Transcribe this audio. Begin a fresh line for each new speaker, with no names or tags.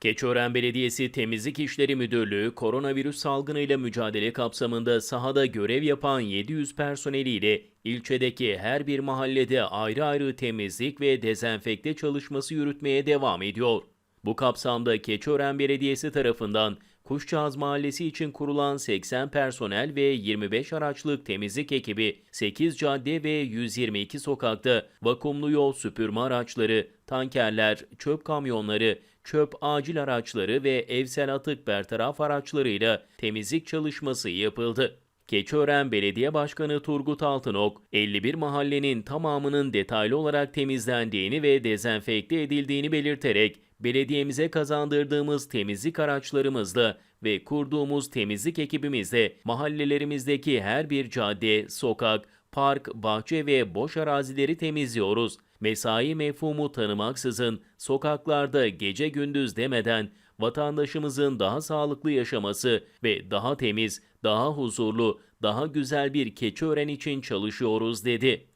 Keçiören Belediyesi Temizlik İşleri Müdürlüğü koronavirüs salgınıyla mücadele kapsamında sahada görev yapan 700 personeliyle ilçedeki her bir mahallede ayrı ayrı temizlik ve dezenfekte çalışması yürütmeye devam ediyor. Bu kapsamda Keçiören Belediyesi tarafından Kuşçağız Mahallesi için kurulan 80 personel ve 25 araçlık temizlik ekibi 8 cadde ve 122 sokakta vakumlu yol süpürme araçları, tankerler, çöp kamyonları, çöp acil araçları ve evsel atık bertaraf araçlarıyla temizlik çalışması yapıldı. Keçiören Belediye Başkanı Turgut Altınok, 51 mahallenin tamamının detaylı olarak temizlendiğini ve dezenfekte edildiğini belirterek, belediyemize kazandırdığımız temizlik araçlarımızla ve kurduğumuz temizlik ekibimizle mahallelerimizdeki her bir cadde, sokak, park, bahçe ve boş arazileri temizliyoruz. Mesai mefhumu tanımaksızın sokaklarda gece gündüz demeden vatandaşımızın daha sağlıklı yaşaması ve daha temiz, daha huzurlu, daha güzel bir Keçiören için çalışıyoruz dedi.